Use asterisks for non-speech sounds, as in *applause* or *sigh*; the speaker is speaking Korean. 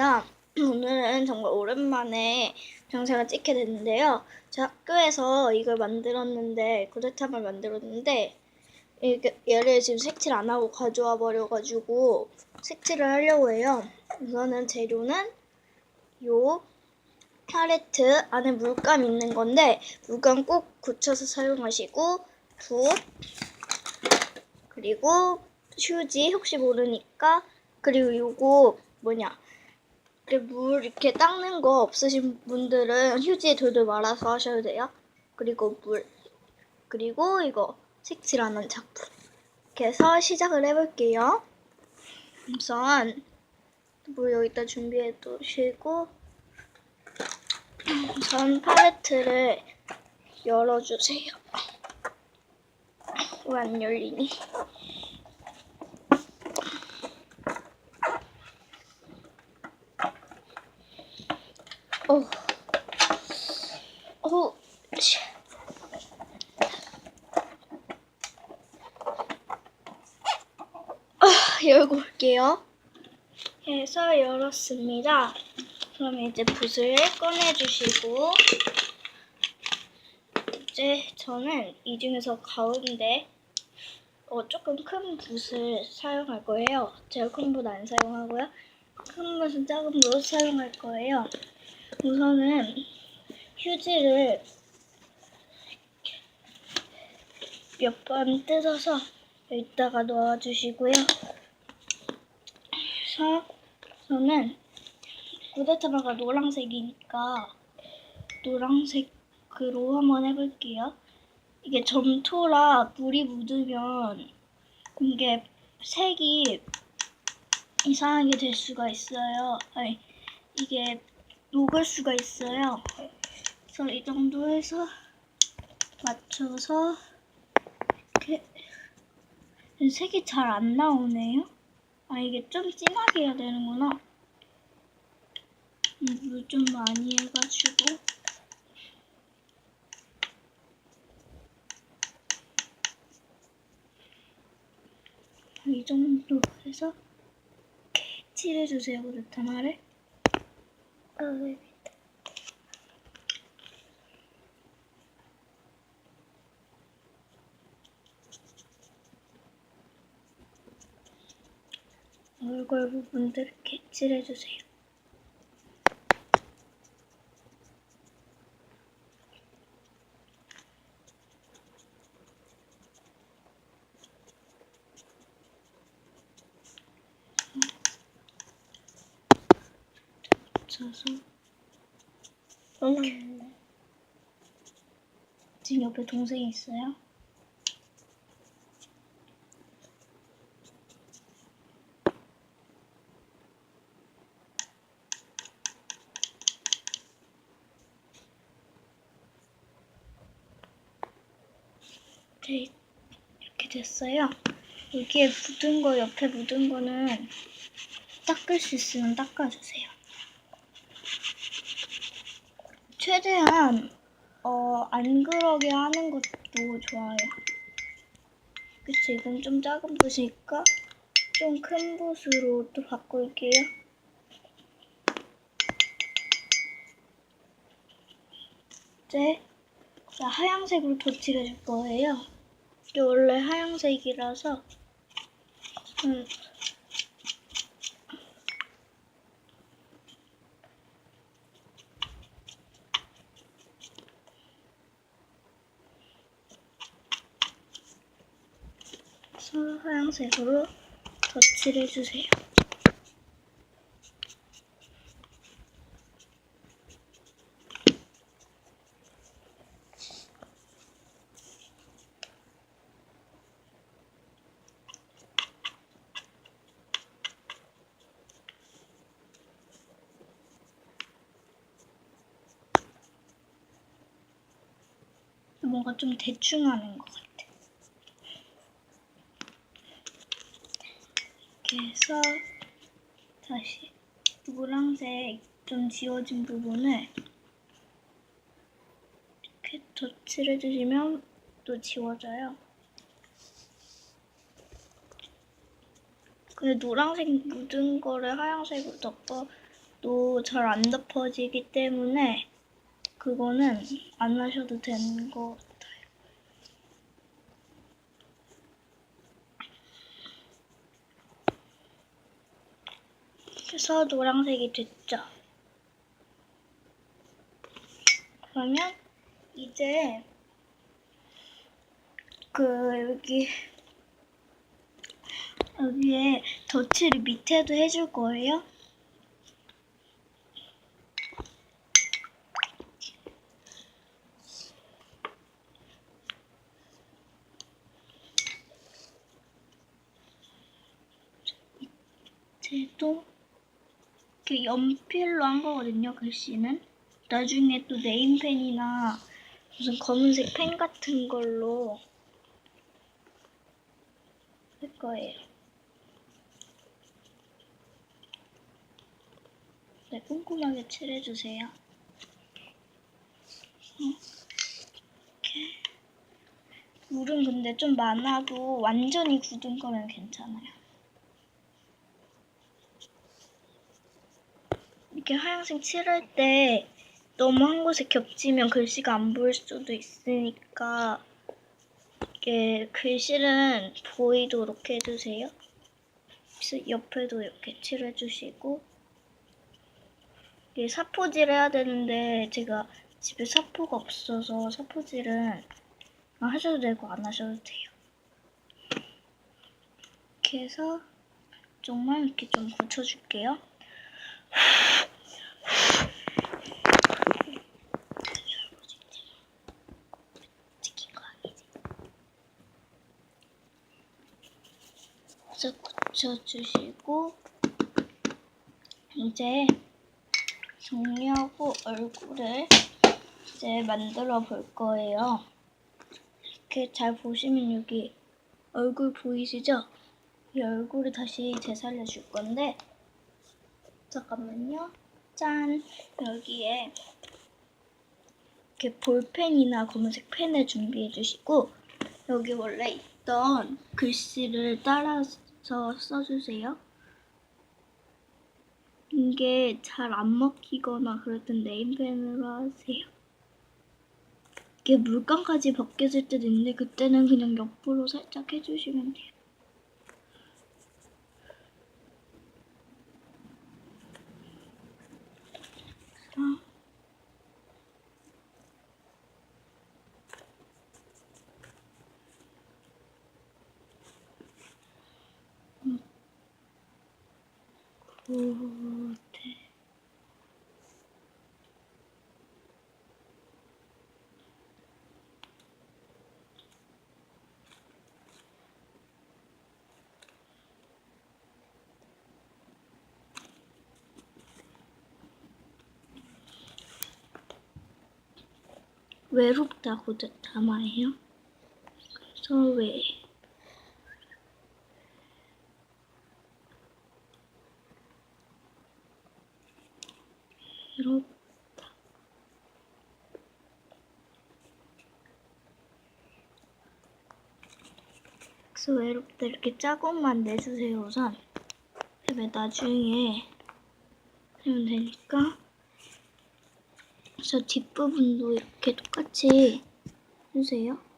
반갑습니다. *clears throat* 오늘은 정말 오랜만에 영상을 찍게 됐는데요. 제 학교에서 이걸 만들었는데 구대탑을 만들었는데 이게 얘를 지금 색칠 안 하고 가져와 버려가지고 색칠을 하려고 해요. 우선은 재료는 요 팔레트 안에 물감 있는 건데 물감 꼭 굳혀서 사용하시고 붓 그리고 휴지 혹시 모르니까 그리고 요거 뭐냐 물 이렇게 닦는 거 없으신 분들은 휴지에 돌돌 말아서 하셔도 돼요. 그리고 물 그리고 이거 색칠하는 작품 이렇게 해서 시작을 해볼게요. 우선 물 여기다 준비해 두시고 우선 팔레트를 열어주세요. 왜 안 열리니? 어, 어, 치. 아, 열고 올게요. 해서 열었습니다. 그럼 이제 붓을 꺼내주시고 이제 저는 이 중에서 가운데 어, 조금 큰 붓을 사용할 거예요. 제가 큰 붓 안 사용하고요. 큰 붓은 작은 붓 사용할 거예요. 우선은 휴지를 몇 번 뜯어서 여기다가. 그래서 저는 구데타마가 노란색이니까 노란색으로 한번 해볼게요. 이게 점토라 물이 묻으면 이게 색이 이상하게 될 수가 있어요. 아니, 이게 녹을 수가 있어요. 그래서 이 정도 해서 맞춰서 이렇게 색이 잘 안 나오네요. 아 이게 좀 진하게 해야 되는구나. 음, 물좀 많이 해가지고 이 정도 해서 칠해주세요, 그렇다말을. 아, 왜 밑에. 얼굴 부분들 이렇게 칠해주세요. 붙여서 이렇게. 지금 옆에 동생이 있어요? 네, 이렇게 됐어요. 여기에 묻은 거, 옆에 묻은 거는 닦을 수 있으면 닦아주세요. 최대한 어, 안 그러게 하는 것도 좋아요. 그치, 이건 좀 작은 붓이니까 좀 큰 붓으로 또 바꿀게요. 이제 자, 하얀색으로 덧칠해 줄 거예요. 이게 원래 하얀색이라서 음, 하얀색으로 덧칠해 주세요. 뭔가 좀 대충 하는 것 같아. 이렇게 해서 다시 노란색 좀 지워진 부분을 이렇게 덧칠해 주시면 또 지워져요. 근데 노란색 묻은 거를 하얀색으로 덮어 또잘안 덮어지기 때문에 그거는 안 하셔도 되는 것 같아요. 그래서 노란색이 됐죠. 그러면 이제 그 여기 여기에 덧칠을 밑에도 해줄 거예요. 제도 그 연필로 한 거거든요, 글씨는. 나중에 또 네임펜이나 무슨 검은색 펜 같은 걸로 할 거예요. 네, 꼼꼼하게 칠해주세요. 어, 이렇게. 물은 근데 좀 많아도 완전히 굳은 거면 괜찮아요. 이렇게 하얀색 칠할 때 너무 한 곳에 겹치면 글씨가 안 보일 수도 있으니까 이게 글씨는 보이도록 해주세요. 옆에도 이렇게 칠해주시고 이게 사포질 해야 되는데 제가 집에 사포가 없어서 사포질은 안 하셔도 되고 안 하셔도 돼요. 이렇게 해서 정말 이렇게 좀 붙여줄게요. 찍힌 거 아니지? 붙여주시고 이제 정리하고 얼굴을 이제 만들어 볼 거예요. 이렇게 잘 보시면 여기 얼굴 보이시죠? 이 얼굴을 다시 재살려 줄 건데 잠깐만요. 짠 여기에 이렇게 볼펜이나 검은색 펜을 준비해 주시고 여기 원래 있던 글씨를 따라 서 써주세요. 이게 잘 안 먹히거나 그럴 땐 네임펜으로 하세요. 이게 물감까지 벗겨질 때도 있는데 그때는 그냥 옆으로 살짝 해주시면 돼요. 고대 외롭다고 담아요. 그래서 왜 외롭다. 그래서 외롭다 이렇게 짜고만 내주세요 우선. 그다음에 나중에 하면 되니까. 그래서 뒷부분도 이렇게 똑같이 해주세요.